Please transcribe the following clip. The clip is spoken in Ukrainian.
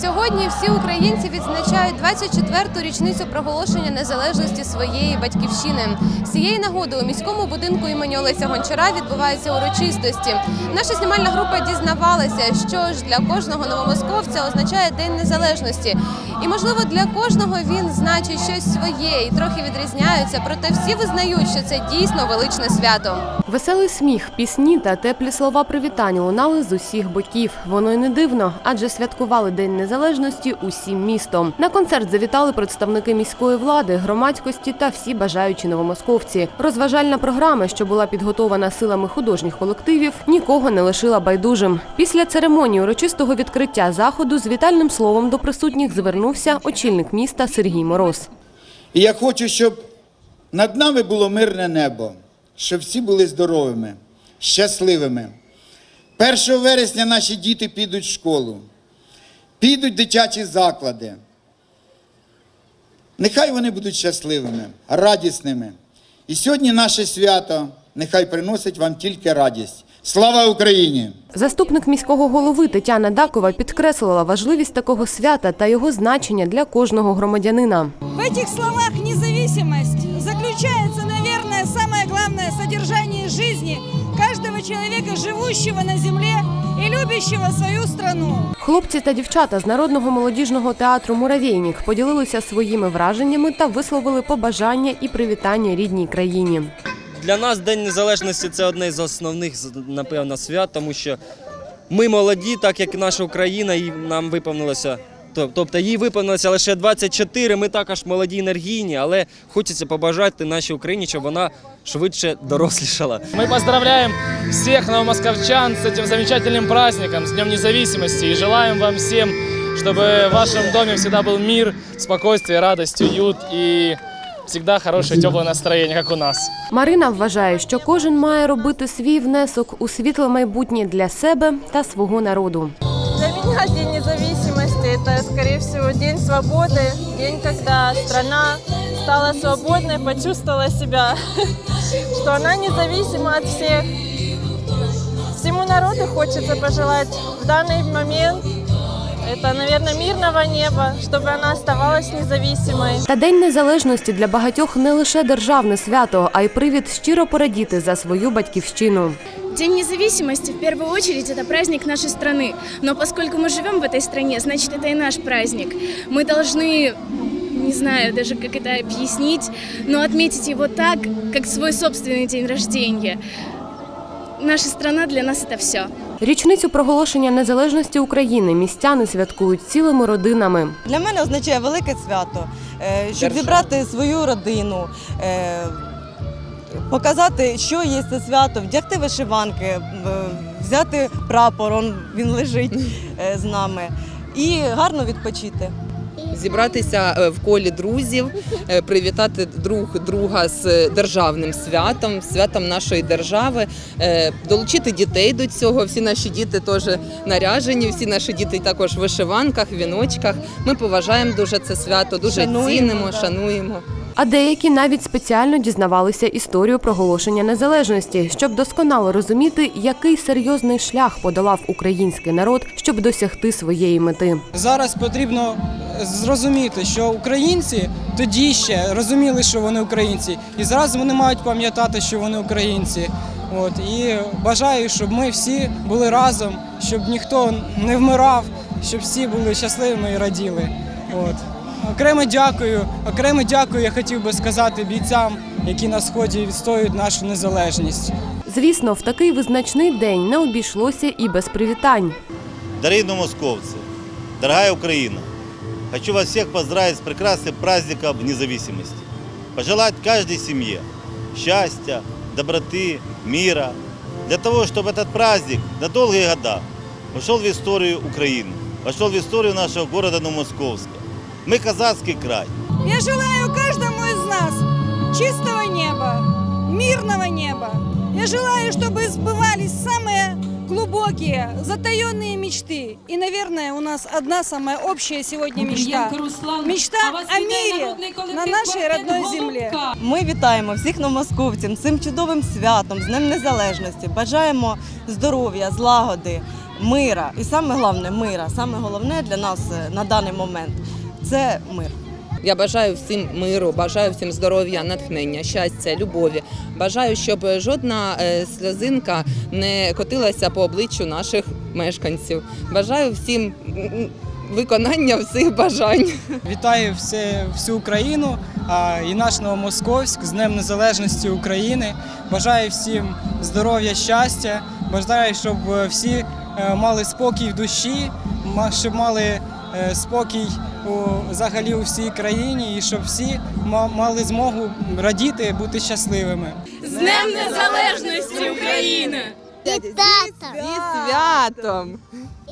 Сьогодні всі українці відзначають 24-ту річницю проголошення незалежності своєї батьківщини. З цієї нагоди у міському будинку імені Олеся Гончара відбуваються урочистості. Наша знімальна група дізнавалася, що ж для кожного новомосковця означає День Незалежності. І можливо для кожного він значить щось своє і трохи відрізняються, проте всі визнають, що це дійсно величне свято. Веселий сміх, пісні та теплі слова привітання лунали з усіх боків. Воно й не дивно, адже святкували День Незалежності усім містом. На концерт завітали представники міської влади, громадськості та всі бажаючі новомосковці. Розважальна програма, що була підготована силами художніх колективів, нікого не лишила байдужим. Після церемонії урочистого відкриття заходу з вітальним словом до присутніх звернувся очільник міста Сергій Мороз. І я хочу, щоб над нами було мирне небо, щоб всі були здоровими, щасливими. 1 вересня наші діти підуть в школу, підуть в дитячі заклади. Нехай вони будуть щасливими, радісними. І сьогодні наше свято нехай приносить вам тільки радість. Слава Україні! Заступник міського голови Тетяна Дакова підкреслила важливість такого свята та його значення для кожного громадянина. В этих словах независимость заключается, наверное, самое главное содержание жизни каждого человека, живущего на земле и любящего свою страну. Хлопці та дівчата з народного молодіжного театру Муравейнік поділилися своїми враженнями та висловили побажання і привітання рідній країні. Для нас День Незалежності це одне з основних, з- напевно, свят, тому що ми молоді, так як і наша Україна, і нам виповнилося. тоб- Тобто їй виповнилося лише 24, ми також молоді енергійні, але хочеться побажати нашій Україні, щоб вона швидше дорослішала. Мы поздравляем всех новомосковчан с этим замечательным праздником, с Днем независимости. И желаем вам всем, чтобы в вашем доме всегда был мир, спокойствие, радость, уют и всегда хорошее, теплое настроение, как у нас. Марина вважає, що кожен має робити свій внесок у світле майбутнє для себе та свого народу. Для меня День независимости – это, скорее всего, день свободы, день, когда страна стала свободной, почувствовала себя, что она независима от всех. Всему народу хочется пожелать в данный момент это, наверное, мирного неба, чтобы она оставалась независимой. Та День Незалежності для багатьох не лише державне свято, а й привід щиро порадіти за свою батьківщину. День независимости в первую очередь это праздник нашей страны. Но поскольку мы живем в этой стране, значит это и наш праздник. Мы должны, не знаю даже как это объяснить, но отметить его так, как свой собственный день рождения. Наша страна для нас это все. Річницю проголошення незалежності України містяни святкують цілими родинами. Для мене означає велике свято, е, щоб зібрати свою родину, е, показати, що є це свято, вдягти вишиванки, е, взяти прапор, він лежить з нами, і гарно відпочити. Зібратися е, в колі друзів, е, привітати друг друга з державним святом, святом нашої держави, е, долучити дітей до цього. Всі наші діти теж наряжені, всі наші діти також в вишиванках, віночках. Ми поважаємо дуже це свято, дуже Шануємо, цінимо, шануємо. А деякі навіть спеціально дізнавалися історію проголошення незалежності, щоб досконало розуміти, який серйозний шлях подолав український народ, щоб досягти своєї мети. Зараз потрібно зрозуміти, що українці тоді ще розуміли, що вони українці, і зараз вони мають пам'ятати, що вони українці. От і бажаю, щоб ми всі були разом, щоб ніхто не вмирав, щоб всі були щасливими і раділи. От окремо дякую, окремо дякую. Я хотів би сказати бійцям, які на сході відстоюють нашу незалежність. Звісно, в такий визначний день не обійшлося і без привітань. Дорогие московцы, дорогая Украина, хочу вас всех поздравить с прекрасным праздником независимости. Пожелать каждой семье счастья, доброты, мира, для того, чтобы этот праздник на долгие года вошел в историю Украины, вошел в историю нашего города Новомосковска. Мы казацкий край. Я желаю каждому из нас чистого неба, мирного неба. Я желаю, чтобы сбывались самые глубокие, затаенные мечты. И, наверное, у нас одна самая общая сегодня мечта. Мечта о мире на нашей родной земле. Ми вітаємо всіх новомосковців цим чудовим святом, з Днем Незалежності. Бажаємо здоров'я, злагоди, мира. І саме головне мира. Саме головне для нас е, на даний момент це мир. Я бажаю всім миру, бажаю всім здоров'я, натхнення, щастя, любові. Бажаю, щоб жодна е, сльозинка не котилася по обличчю наших мешканців. Бажаю всім виконання всіх бажань. Вітаю все, всю Україну і наш Новомосковськ з Днем Незалежності України. Бажаю всім здоров'я, щастя. Бажаю, щоб е, всі е, мали спокій в душі, щоб мали спокій у, взагалі у всій країні, і щоб всі ма- мали змогу радіти, бути щасливими. З Днем Незалежності України! І святом!